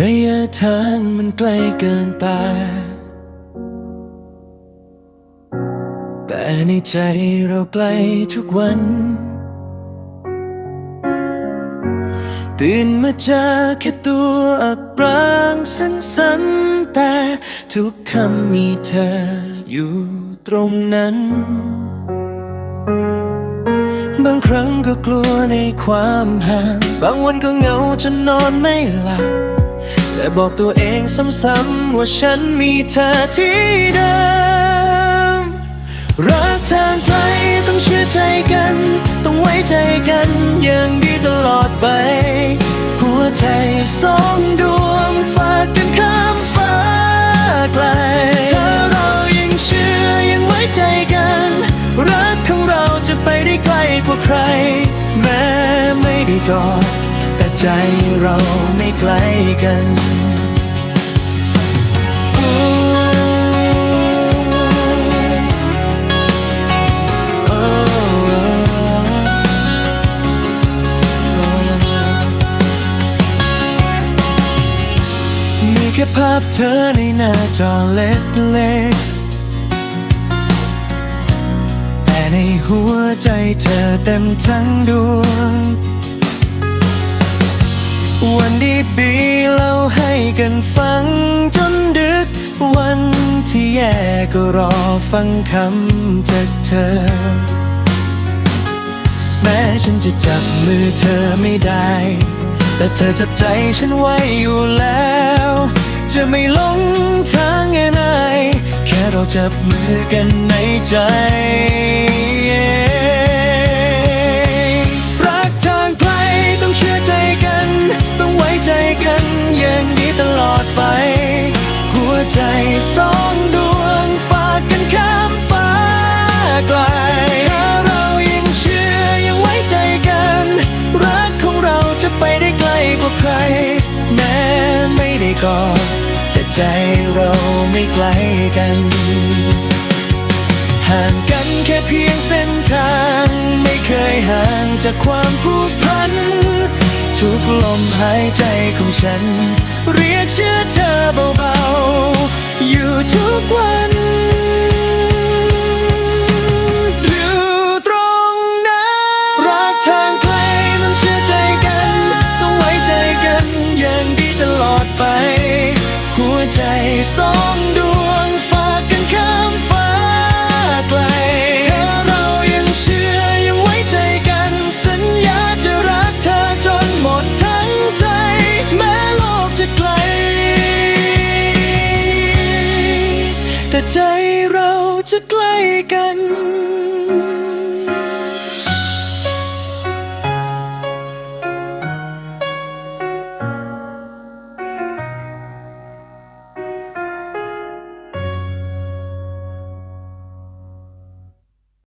ระยะทางมันไกลเกินไป แต่ในใจเราใกล้ทุกวัน ตื่นมาเจอแค่ตัวอักปรางสั้นๆ แต่ทุกคำมีเธออยู่ตรงนั้น บางครั้งก็กลัวในความห่าง บางวันก็เหงาจนนอนไม่หลับ แต่บอกตัวเองซ้ำๆว่าฉันมีเธอที่เดิม รักทางไกลต้องเชื่อใจกัน ต้องไว้ใจกันอย่างดีตลอดไป หัวใจสองดวงฝากกันข้ามฟ้าไกลถ้าเรายังเชื่อยังไว้ใจกัน รักของเราจะไปได้ไกลกว่าใคร แม้ไม่ได้กอดแต่ ใจเราไม่ไกลกันมีแค่ภาพเธอในหน้าจอเล็กๆแต่ในหัวใจเธอเต็มทั้งดวง วันดีบีเล่าให้กันฟังจนดึก วันที่แย่ก็รอฟังคำจากเธอ แม้ฉันจะจับมือเธอไม่ได้ แต่เธอจับใจฉันไว้อยู่แล้ว จะไม่หลงทางไงแค่เราจับมือกันในใจ กอดแต่ใจเราไม่ไกลกัน ห่างกันแค่เพียงเส้นทาง ไม่เคยห่างจากความผูกพัน ทุกลมหายใจของฉัน เรียกชื่อเธอเบาๆ อยู่ทุกวัน ใจเราจะใกล้กัน